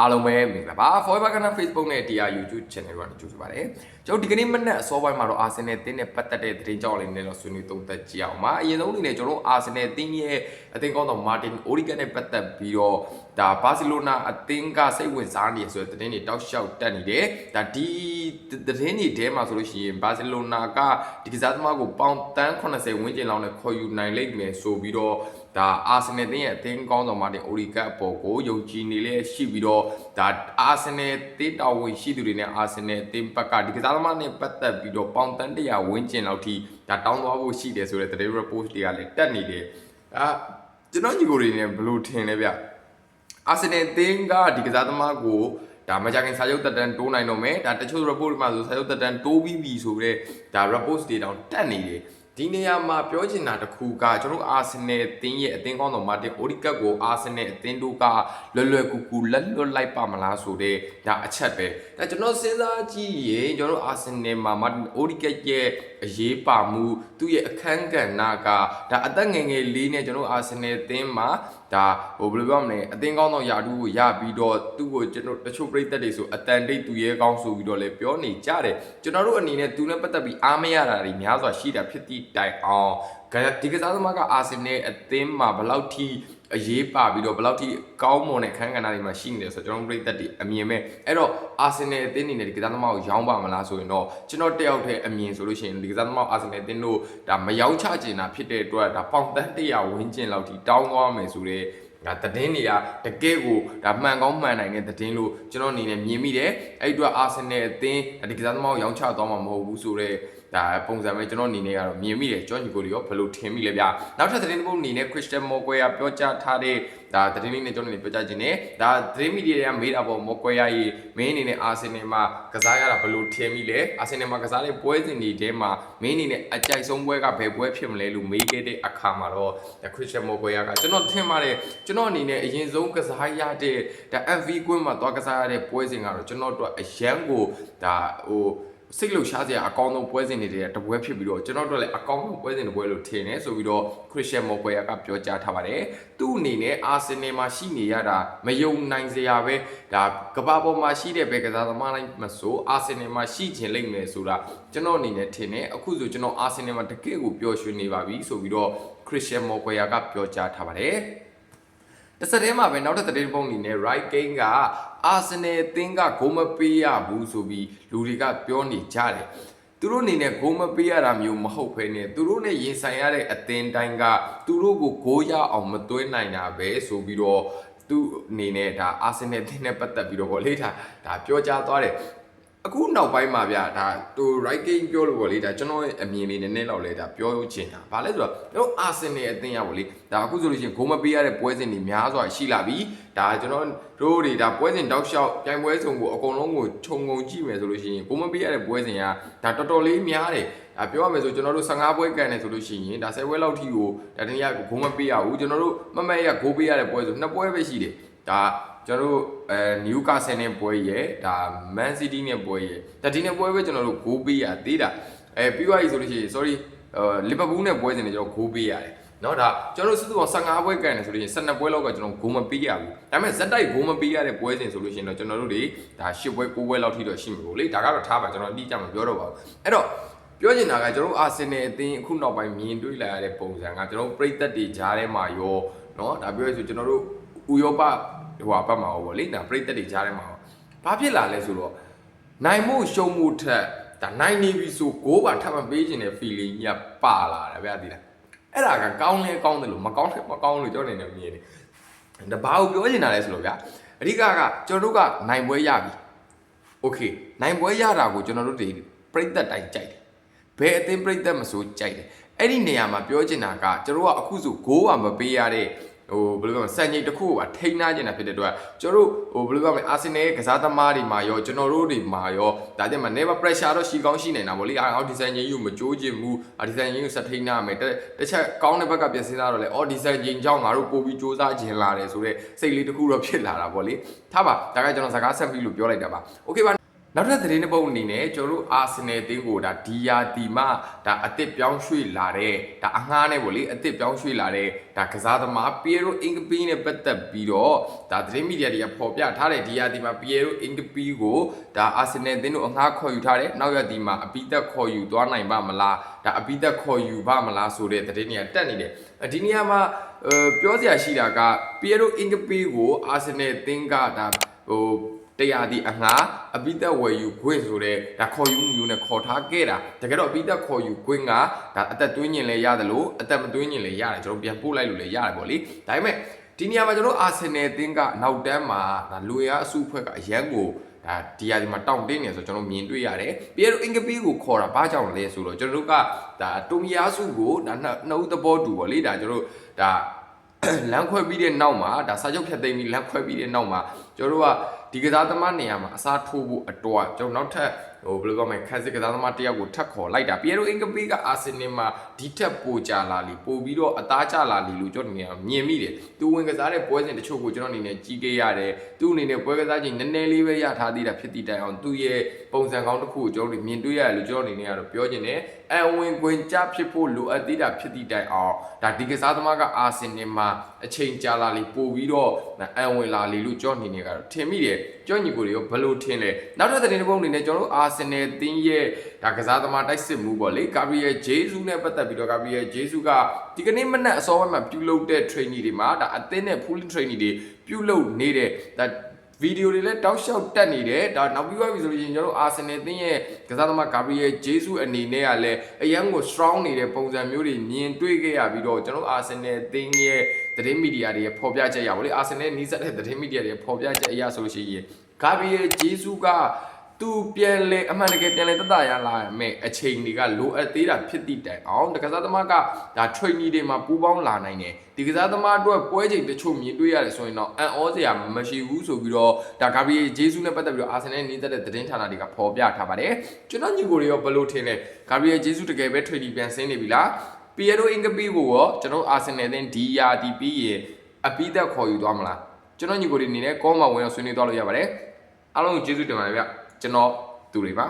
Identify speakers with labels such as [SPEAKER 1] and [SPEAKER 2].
[SPEAKER 1] အားလုံးပဲမင်္ဂလာပါ Forever Ghana Facebook နဲ့ TR YouTube Channel တို့ကနေကြိုဆိုပါရစေကျွန်တော်ဒီကနေ့မနက်အစောပိုင်းမှာတော့ Arsenal တင်းနဲ့ပတ်သက်တဲ့သတင်းကြောင်းလေးနဲ့တော့ဆွေးနွေးသုံးသပ်ကြည့်အောင်ပါအရင်ဆုံးအနေနဲ့ကျွန်တော်တို့ Arsenal တင်းရဲ့အသင်းကောင်းဆောင် Martin Odegaard နဲ့ပတ်သက်ပြီးတော့ဒါ Barcelona အသင်းကစိတ်ဝင်စားနေဆိုတဲ့သတင်းတွေတောက်လျှောက်တက်နေတယ်ဒါဒီသတင်းတွေထဲမှာဆိုလို့ရှိရင် Barcelona ကဒီကစားသမားကိုပေါင်တန်း80ဝန်းကျင်လောက်နဲ့ခေါ်ယူနိုင်လိမ့်မယ်ဆိုပြီးတော့ ဒါအာဆင်နယ်တင်းရဲ့အသင်းကောင်းဆောင်မာတင်အိုရီကတ်အပေါ်ကိုယုံကြည်နေလျက်ရှိပြီးတော့ဒါအာဆင်နယ်တင်းတော်ဝင်ရှိသူတွေနဲ့အာဆင်နယ်တင်းဘက်ကဒီကစားသမားနဲ့ပတ်သက်ပြီးတော့ပေါင်တန်း100ဝန်းကျင်လောက်ထိဒါတောင်းသွားဖို့ရှိတယ်ဆိုတဲ့သတင်း report တွေကလည်းတက်နေတယ်အာကျွန်တော်ညီကိုတွေနဲ့ဘယ်လိုထင်လဲဗျအာဆင်နယ်တင်းကဒီကစားသမားကိုဒါမကြခင်စာချုပ်တက်တန်းတိုးနိုင်တော့မယ်ဒါတချို့ report တွေမှာဆိုစာချုပ်တက်တန်းတိုးပြီးပြီဆိုတော့ဒါ report တွေတောင်တက်နေတယ် ဒီနေရာမှာပြောချင်တာတစ်ခုကကျွန်တော်အာဆင်နယ်အသင်းရဲ့အသင်းကောင်းဆောင်မာတင်အိုဒီကတ်ကိုအာဆင်နယ်အသင်းတို့ကလွယ်လွယ်ကူကူလက်လွတ်လိုက်ပါမလားဆိုတဲ့ဒါအချက်ပဲဒါကျွန်တော်စဉ်းစားကြည့်ရင်ကျွန်တော်အာဆင်နယ်မှာမာတင်အိုဒီကတ်ရဲ့အရေးပါမှုသူ့ရဲ့အခန်းကဏ္ဍကဒါအသက်ငယ်ငယ်လေးနဲ့ကျွန်တော်အာဆင်နယ်အသင်းမှာဒါဟိုဘယ်လိုပြောမလဲအသင်းကောင်းဆောင်ယာတူကိုရပြီးတော့သူ့ကိုကျွန်တော်တချို့ပြိသက်တွေဆိုအတန်တိတ်သူရဲကောင်းဆိုပြီးတော့လည်းပြောနေကြတယ်ကျွန်တော်တို့အနေနဲ့သူနဲ့ပတ်သက်ပြီးအားမရတာတွေများစွာရှိတာဖြစ်သည့်တိုင်အောင်ဒီကစားသမားကအာဆင်နယ်အသင်းမှာဘယ်လောက်ထိအရေးပါပြီးတော့ဘယ်လောက်ထိကောင်းမွန်တဲ့ခန်းကဏ္ဍတွေမှာရှိနေတယ်ဆိုတော့ကျွန်တော်ပြိသက်တွေအမြင်မဲ့အဲ့တော့အာဆင်နယ်အသင်းအနေနဲ့ဒီကစားသမားကိုရောင်းပါမလားဆိုရင်တော့ကျွန်တော်တယောက်တည်းအမြင်ဆိုလို့ရှိရင်ဒီကစားသမားအာဆင်နယ်အသင်းတို့ဒါမယောင်းချကျင်တာဖြစ်တဲ့အတွက်ဒါပေါင်တန်း100ဝန်းကျင်လောက်ထိတောင်းသွားမယ်ဆိုတော့ဒါသတင်းတွေကတကယ့်ကိုဒါမှန်ကောင်းမှန်နိုင်တဲ့သတင်းလို့ကျွန်တော်အနေနဲ့မြင်မိတယ်အဲ့ဒီအတွက်အာဆင်နယ်အသင်းဒီကစားသမားကိုရောင်းချသွားမှာမဟုတ်ဘူးဆိုတော့ ဒါပုံစံပဲကျွန်တော်အနေနဲ့ကတော့မြင်မိတယ်ကျော်ညီကိုတွေရောဘယ်လိုထင်မိလဲဗျနောက်ထပ်သတင်းတစ်ပုဒ်အနေနဲ့ Christian Moguer ပြောကြားထားတဲ့ဒါသတင်းလေးနဲ့ကျွန်တော်အနေနဲ့ပြောကြားခြင်းနဲ့ဒါသတင်းမီဒီယာတွေကမေးတာပေါ့ Moguer ရေမင်းအနေနဲ့အာဆင်နယ်မှာကစားရတာဘယ်လိုထင်မိလဲအာဆင်နယ်မှာကစားတဲ့ပွဲစဉ်တွေထဲမှာမင်းအနေနဲ့အကြိုက်ဆုံးပွဲကဘယ်ပွဲဖြစ်မလဲလို့မေးခဲ့တဲ့အခါမှာတော့ Christian Moguer ကကျွန်တော်ထင်ပါတယ်ကျွန်တော်အနေနဲ့အရင်ဆုံးကစားရတဲ့ဒါ MV ကွင်းမှာသွားကစားရတဲ့ပွဲစဉ်ကတော့ကျွန်တော်တို့အရန်ကိုဒါဟို စိတ်လှုပ်ရှားစရာအကောင်းဆုံးပွဲစဉ်တွေတပွဲဖြစ်ပြီးတော့ကျွန်တော်တို့လည်းအကောင်းဆုံးပွဲစဉ်တစ်ပွဲလို့ထင်တယ်ဆိုပြီးတော့ Christian Moguer ကပြောကြားထားပါတယ်သူ့အနေနဲ့အာဆင်နယ်မှာရှိနေရတာမယုံနိုင်စရာပဲဒါကဘာပေါ်မှာရှိတဲ့ဘယ်ကစားသမားလိုက်မဆိုအာဆင်နယ်မှာရှိခြင်းလိမ့်မယ်ဆိုတာကျွန်တော်အနေနဲ့ထင်တယ်အခုဆိုကျွန်တော်အာဆင်နယ်မှာတကယ့်ကိုပျော်ရွှင်နေပါပြီဆိုပြီးတော့ Christian Moguer ကပြောကြားထားပါတယ်တစ်ဆက်တည်းမှာပဲနောက်ထပ်သတင်းပုံအနေနဲ့ Right Game က အာဆင်နယ်အသင်းကဂိုးမပေးရဘူးဆိုပြီးလူတွေကပြောနေကြတယ်သူတို့အနေနဲ့ဂိုးမပေးရတာမျိုးမဟုတ်ဘဲနဲ့သူတို့နဲ့ရင်ဆိုင်ရတဲ့အသင်းတိုင်းကသူတို့ကိုဂိုးရအောင်မသွင်းနိုင်တာပဲဆိုပြီးတော့သူအနေနဲ့ဒါအာဆင်နယ်အသင်းနဲ့ပတ်သက်ပြီးတော့ဗောလေဒါဒါပြောကြားသွားတယ် အခုနောက်ပိုင်းမှာဗျာဒါသူ right game ပြောလို့ပေါ့လေဒါကျွန်တော်ရဲ့အမြင်လေးနည်းနည်းတော့လေဒါပြောချင်တာဘာလဲဆိုတော့ကျွန်တော်အာဆင်နယ်အသင်းရပေါ့လေဒါအခုဆိုလို့ရှိရင်ဂိုးမပေးရတဲ့ပွဲစဉ်တွေများစွာရှိလာပြီဒါကျွန်တော်တို့တွေဒါပွဲစဉ်တောက်လျှောက်ပြိုင်ပွဲစုံကိုအကုန်လုံးကိုခြုံငုံကြည့်မယ်ဆိုလို့ရှိရင်ဂိုးမပေးရတဲ့ပွဲစဉ်ကဒါတော်တော်လေးများတယ်ဒါပြောရမယ်ဆိုကျွန်တော်တို့15ပွဲကန်နေဆိုလို့ရှိရင်ဒါ10ပွဲလောက်ထိကိုဒါတနည်းအားဂိုးမပေးရဘူးကျွန်တော်တို့မမက်ရဂိုးပေးရတဲ့ပွဲဆိုနှစ်ပွဲပဲရှိတယ်ဒါ ကျွန်တော်တို့အဲနယူကာဆယ်နဲ့ပွဲရဲ့ဒါမန်စီးတီးနဲ့ပွဲရဲ့ဒါဒီနဲ့ပွဲပဲကျွန်တော်တို့ဂိုးပေးရသေးတာအဲပြီးွားပြီဆိုလို့ရှိရင် sorry လီဗာပူးနဲ့ပွဲစဉ်တွေကျွန်တော်ဂိုးပေးရတယ်နော်ဒါကျွန်တော်စုစုပေါင်း15ပွဲကန်တယ်ဆိုလို့ရှိရင်12ပွဲလောက်ကကျွန်တော်ဂိုးမပေးရဘူးဒါပေမဲ့ဇက်တိုက်ဂိုးမပေးရတဲ့ပွဲစဉ်ဆိုလို့ရှိရင်တော့ကျွန်တော်တို့တွေဒါ10ပွဲ9ပွဲလောက်ထိတော့ရှိမှာပေါ့လေဒါကတော့ထားပါကျွန်တော်အတိအကျမပြောတော့ပါဘူးအဲ့တော့ပြောချင်တာကကျွန်တော်အာဆင်နယ်အသင်းအခုနောက်ပိုင်းမြင်တွေ့လာရတဲ့ပုံစံကကျွန်တော်ပရိသတ်တွေကြားထဲမှာရောနော်ဒါပြောရဆိုကျွန်တော်တို့ဥရောပ ဟိုဟာဘက်မှာဟောဗောလေဒါပြည်သက်တွေကြားထဲမှာဘာဖြစ်လာလဲဆိုတော့နိုင်မှုရှုံမှုထက်ဒါနိုင်နေပြီဆိုဂိုးပါထပ်မပေးခြင်းတဲ့ feeling ကြီးကပါလာတယ်ဗျာဒီလားအဲ့ဒါကကောင်းလဲကောင်းတယ်လို့မကောင်းလဲမကောင်းလို့ကျွန်တော်နေနေမြင်တယ်ဒါဘာကိုပြောချင်တာလဲဆိုလို့ဗျာအဓိကကကျွန်တော်တို့ကနိုင်ပွဲရပြီโอเคနိုင်ပွဲရတာကိုကျွန်တော်တို့တွေပြည်သက်တိုင်းကြိုက်တယ်ဘယ်အသင်းပြည်သက်မဆိုကြိုက်တယ်အဲ့ဒီနေရာမှာပြောချင်တာကကျွန်တော်ကအခုဆိုဂိုးကမပေးရတဲ့ ဟိုဘယ်လိုပြောမလဲစံချိန်တစ်ခုကိုထိန်းနာကျင်တာဖြစ်တဲ့အတွက်ကျွန်တော်တို့ဟိုဘယ်လိုပြောမလဲအာဆင်နယ်ရဲ့ကစားသမားတွေမှာရောကျွန်တော်တို့တွေမှာရောဒါကြင့်မှာ never pressure တော့ရှိကောင်းရှိနေတာဗောလေအော်ဒီဇိုင်းချင်းယူမကြိုးကျင်ဘူးဒီဇိုင်းချင်းယူဆက်ထိန်းနာမယ်တစ်ချက်ကောင်းတဲ့ဘက်ကပြင်ဆင်တာတော့လေအော်ဒီဇိုင်းချင်းကြောင့်ငါတို့ပို့ပြီးစူးစမ်းခြင်းလာတယ်ဆိုတော့စိတ်လေးတစ်ခုတော့ဖြစ်လာတာဗောလေထားပါဒါကကျွန်တော်စကားဆက်ပြီးလို့ပြောလိုက်တာပါโอเคပါ နောက်ထပ်သတင်းတစ်ပုဒ်အနေနဲ့ကျွန်တော်တို့အာဆင်နယ်အသင်းကိုဒါဒီယာတီမဒါအစ်စ်ပြောင်းရွှေ့လာတဲ့ဒါအငှားနဲ့ပေါ့လေအစ်စ်ပြောင်းရွှေ့လာတဲ့ဒါကစားသမားပီယရိုအင်ကပီနဲ့ပတ်သက်ပြီးတော့ဒါသတင်းမီဒီယာတွေကဖော်ပြထားတဲ့ဒီယာတီမပီယရိုအင်ကပီကိုဒါအာဆင်နယ်အသင်းတို့အငှားခေါ်ယူထားတဲ့နောက်ရတီမှာအပိသက်ခေါ်ယူသွားနိုင်ပါမလားဒါအပိသက်ခေါ်ယူပါမလားဆိုတဲ့သတင်းတွေကတက်နေတယ်ဒီနေရာမှာအဲပြောစရာရှိတာကပီယရိုအင်ကပီကိုအာဆင်နယ်အသင်းကဒါဟို တရားဒီအငှာအပိသက်ဝယ်ယူခွင့်ဆိုတဲ့ဒါခေါ်ယူမှုမျိုးနဲ့ခေါ်ထားခဲ့တာတကယ်တော့အပိသက်ခေါ်ယူခွင့်ကဒါအသက်သွင်းညင်လဲရတယ်လို့အသက်မသွင်းညင်လဲရတယ်ကျွန်တော်ပြန်ပို့လိုက်လို့လဲရတယ်ပေါ့လေဒါပေမဲ့ဒီနေရာမှာကျွန်တော်အာဆင်နယ်အသင်းကနောက်တန်းမှာဒါလူရအစုဖွဲ့ကအရန်ကိုဒါဒီယာဒီမှာတောင့်တင်းနေဆိုကျွန်တော်မြင်တွေ့ရတယ်ပြီးတော့အင်္ဂပီကိုခေါ်တာဘာကြောင့်လဲဆိုတော့ကျွန်တော်တို့ကဒါတူမီယာစုကိုဒါနှစ်ဦးသဘောတူပေါ့လေဒါကျွန်တော်တို့ဒါ လမ်းခွဲပြီးတဲ့နောက်မှာဒါစာချုပ်ဖြတ်သိမ်းပြီးလမ်းခွဲပြီးတဲ့နောက်မှာကျွန်တော်တို့ကဒီကစားသမားနေရာမှာအစားထိုးဖို့အတွက်ကျွန်တော်နောက်ထပ် ဟိုဘယ်လိုပြောမလဲခန်းစစ်ကစားသမားတစ်ယောက်ကိုထပ်ခေါ်လိုက်တာပီယရိုအင်ကပီကအာဆင်နယ်မှာဒီထက်ပိုကြလာလီပိုပြီးတော့အသားကျလာလီလို့ကျွန်တော်နေရာမြင်မိတယ်သူဝင်ကစားတဲ့ပွဲစဉ်တချို့ကိုကျွန်တော်အနေနဲ့ကြီးခဲ့ရတယ်သူ့အနေနဲ့ပွဲကစားချိန်နည်းနည်းလေးပဲရထားသေးတာဖြစ်တည်တိုင်အောင်သူ့ရဲ့ပုံစံကောင်းတစ်ခုကိုကျွန်တော်တို့မြင်တွေ့ရတယ်လို့ကျွန်တော်အနေနဲ့ကတော့ပြောချင်တယ်အန်ဝင်ခွင်ကြဖြစ်ဖို့လိုအပ်သေးတာဖြစ်တည်တိုင်အောင်ဒါဒီကစားသမားကအာဆင်နယ်မှာအချိန်ကြာလာလီပိုပြီးတော့အန်ဝင်လာလီလို့ကျွန်တော်အနေနဲ့ကတော့ထင်မိတယ်ကြောညီကိုတွေရောဘယ်လိုထင်လဲနောက်ထပ်သတင်းတစ်ပုဒ်အနေနဲ့ကျွန်တော်တို့အာဆင်နယ်တင်းရဲ့ဒါကစားသမားတိုက်စစ်မှုပေါ့လေဂါဘရီယယ်ဂျေဇူးနဲ့ပတ်သက်ပြီးတော့ဂါဘရီယယ်ဂျေဇူးကဒီကနေ့မနက်အစောပိုင်းမှာပြုလုပ်တဲ့ training တွေမှာဒါအသင်းနဲ့ full training တွေပြုလုပ်နေတဲ့ဒါဗီဒီယိုတွေလည်းတောက်လျှောက်တက်နေတယ်ဒါနောက်ပြီးသွားပြီဆိုလို့ရှိရင်ကျွန်တော်တို့အာဆင်နယ်တင်းရဲ့ကစားသမားဂါဘရီယယ်ဂျေဇူးအနေနဲ့ကလည်းအရန်ကို strong နေတဲ့ပုံစံမျိုးတွေမြင်တွေ့ခဲ့ရပြီးတော့ကျွန်တော်တို့အာဆင်နယ်တင်းရဲ့သတင်းမီဒီယာတွေရဲ့ဖော်ပြချက်ရပါလေအာဆင်နယ်နီးစပ်တဲ့သတင်းမီဒီယာတွေဖော်ပြချက်အရဆိုလို့ရှိရင်ဂါဘရီယယ်ဂျေဇူးက သူပြန်လေအမှန်တကယ်ပြန်လေတက်တာရလာမယ်အချိန်တွေကလိုအပ်သေးတာဖြစ်တည်တိုင်အောင်တကစားသမားကဒါ training တွေမှာပူးပေါင်းလာနိုင်တယ်ဒီကစားသမားအတွက်ပွဲချိန်တချို့မြင်တွေ့ရတယ်ဆိုရင်တော့အန်ဩစရာမရှိဘူးဆိုပြီးတော့ဒါဂါဘရီဂျေဇူးနဲ့ပတ်သက်ပြီးတော့အာဆင်နယ်နေသက်တဲ့သတင်းဌာနတွေကဖော်ပြထားပါတယ်ကျွန်တော်ညီကိုတွေရောဘယ်လိုထင်လဲဂါဘရီဂျေဇူးတကယ်ပဲ training ပြန်ဆင်းနေပြီလားပီယရိုအင်ကပီကိုရောကျွန်တော်အာဆင်နယ်တဲ့ဒီယာဒီပီရဲ့အပိသက်ခေါ်ယူသွားမလားကျွန်တော်ညီကိုတွေအနေနဲ့ကောမှာဝင်တော့ဆွေးနွေးသွားလို့ရပါတယ်အားလုံးကိုကျေးဇူးတင်ပါတယ်ဗျ ကျွန်တော်သူတွေပါ